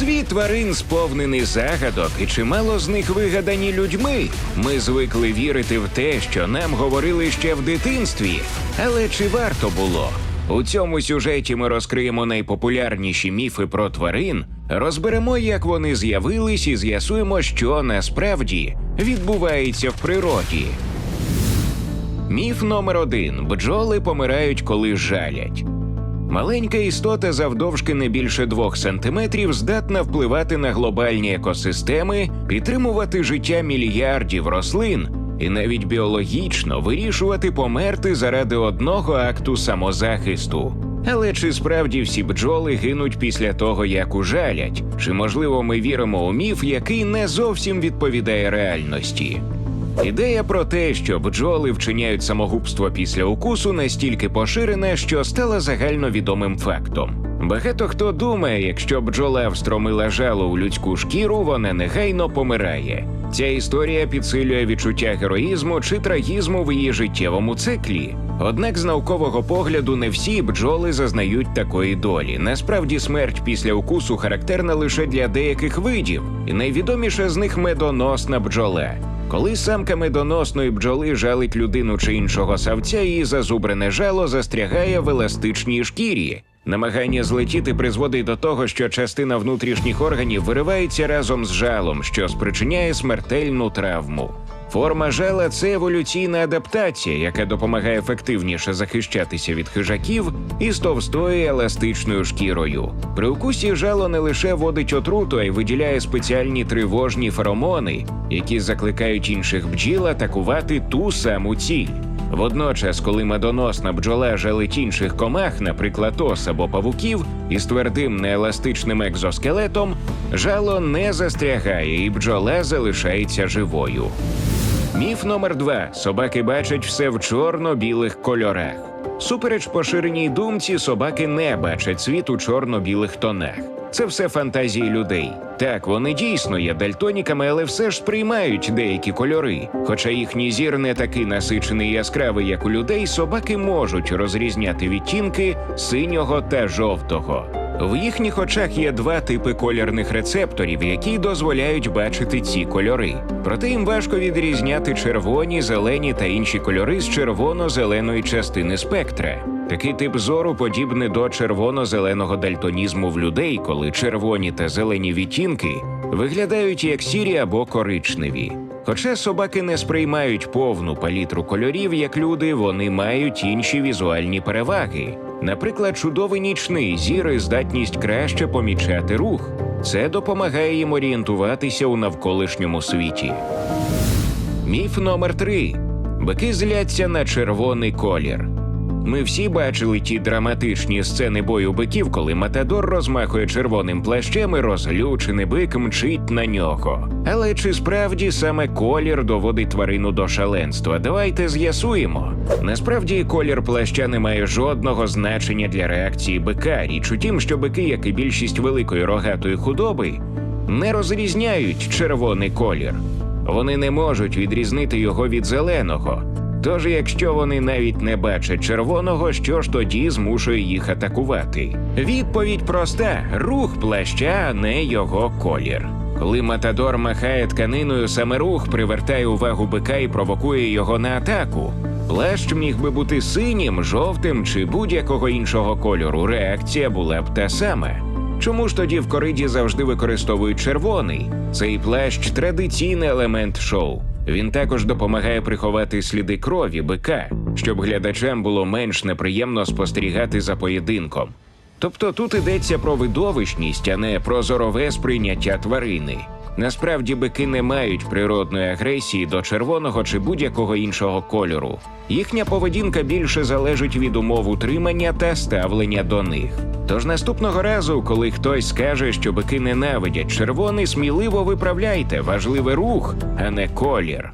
Світ тварин сповнений загадок, і чимало з них вигадані людьми. Ми звикли вірити в те, що нам говорили ще в дитинстві. Але чи варто було? У цьому сюжеті ми розкриємо найпопулярніші міфи про тварин, розберемо, як вони з'явились, і з'ясуємо, що насправді відбувається в природі. Міф номер один: бджоли помирають, коли жалять. Маленька істота завдовжки не більше двох сантиметрів здатна впливати на глобальні екосистеми, підтримувати життя мільярдів рослин і навіть біологічно вирішувати померти заради одного акту самозахисту. Але чи справді всі бджоли гинуть після того, як ужалять? Чи можливо ми віримо у міф, який не зовсім відповідає реальності? Ідея про те, що бджоли вчиняють самогубство після укусу, настільки поширена, що стала загальновідомим фактом. Багато хто думає, якщо бджола встромила жало у людську шкіру, вона негайно помирає. Ця історія підсилює відчуття героїзму чи трагізму в її життєвому циклі. Однак, з наукового погляду, не всі бджоли зазнають такої долі. Насправді, смерть після укусу характерна лише для деяких видів, і найвідоміша з них медоносна бджола. Коли самка медоносної бджоли жалить людину чи іншого савця, її зазубрене жало застрягає в еластичній шкірі. Намагання злетіти призводить до того, що частина внутрішніх органів виривається разом з жалом, що спричиняє смертельну травму. Форма жала це еволюційна адаптація, яка допомагає ефективніше захищатися від хижаків із товстою еластичною шкірою. При укусі жало не лише водить отруту, а й виділяє спеціальні тривожні феромони, які закликають інших бджіл атакувати ту саму ціль. Водночас, коли медоносна бджола жалить інших комах, наприклад, ос або павуків, із твердим нееластичним екзоскелетом, жало не застрягає і бджола залишається живою. Міф номер два: собаки бачать все в чорно-білих кольорах. Супереч поширеній думці, собаки не бачать світ у чорно-білих тонах. Це все фантазії людей. Так, вони дійсно є дальтоніками, але все ж сприймають деякі кольори. Хоча їхній зір не такий насичений і яскравий, як у людей, собаки можуть розрізняти відтінки синього та жовтого. В їхніх очах є два типи колірних рецепторів, які дозволяють бачити ці кольори. Проте їм важко відрізняти червоні, зелені та інші кольори з червоно-зеленої частини спектра. Такий тип зору подібний до червоно-зеленого дальтонізму в людей, коли червоні та зелені відтінки виглядають як сірі або коричневі. Хоча собаки не сприймають повну палітру кольорів, як люди, вони мають інші візуальні переваги. Наприклад, чудовий нічний зір і здатність краще помічати рух. Це допомагає їм орієнтуватися у навколишньому світі. Міф номер три: бики зляться на червоний колір. Ми всі бачили ті драматичні сцени бою биків, коли Матадор розмахує червоним плащем і розлючений бик мчить на нього. Але чи справді саме колір доводить тварину до шаленства? Давайте з'ясуємо. Насправді колір плаща не має жодного значення для реакції бика. Річ у тім, що бики, як і більшість великої рогатої худоби, не розрізняють червоний колір. Вони не можуть відрізнити його від зеленого. Тож, якщо вони навіть не бачать червоного, що ж тоді змушує їх атакувати? Відповідь проста: рух плаща, а не його колір. Коли Матадор махає тканиною, саме рух привертає увагу бика і провокує його на атаку. Плащ міг би бути синім, жовтим чи будь-якого іншого кольору. Реакція була б та сама. Чому ж тоді в кориді завжди використовують червоний? Цей плащ традиційний елемент шоу. Він також допомагає приховати сліди крові бика, щоб глядачам було менш неприємно спостерігати за поєдинком. Тобто тут йдеться про видовищність, а не про зорове сприйняття тварини. Насправді бики не мають природної агресії до червоного чи будь-якого іншого кольору. Їхня поведінка більше залежить від умов утримання та ставлення до них. Тож наступного разу, коли хтось скаже, що бики ненавидять червоний, сміливо виправляйте важливий рух, а не колір.